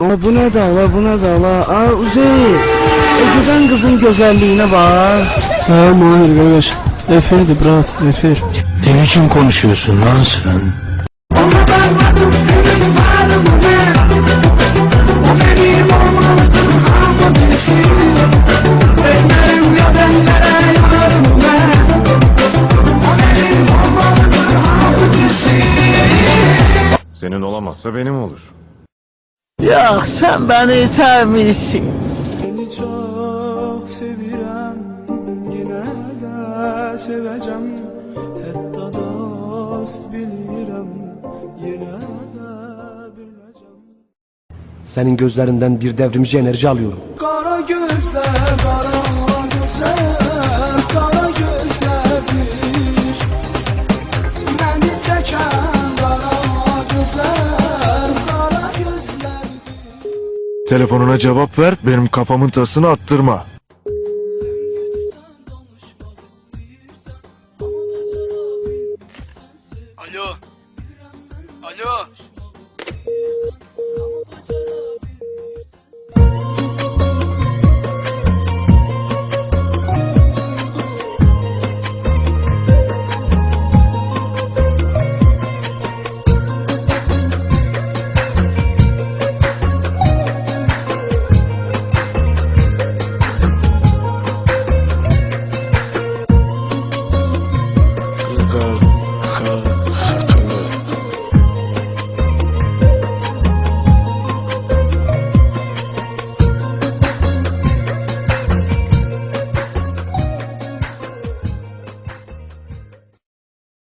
Aa, bu ne dala bu ne dala? Aa Uzey. O giden kızın güzelliğine bak. Ha Mahir kardeş. Efirdi brat, efir. Ne biçim konuşuyorsun lan sen? Senin olamazsa benim olur. Ya sen beni sevmişsin. Seni çok sevirəm Yine de seveceğim Hatta dost bilirəm Yine de bileceğim Senin gözlerinden bir devrimci enerji alıyorum. Kara gözler, kara gözler Kara gözlerdir Beni çeken kara gözler Telefonuna cevap ver, benim kafamın tasını attırma. Alo. Alo.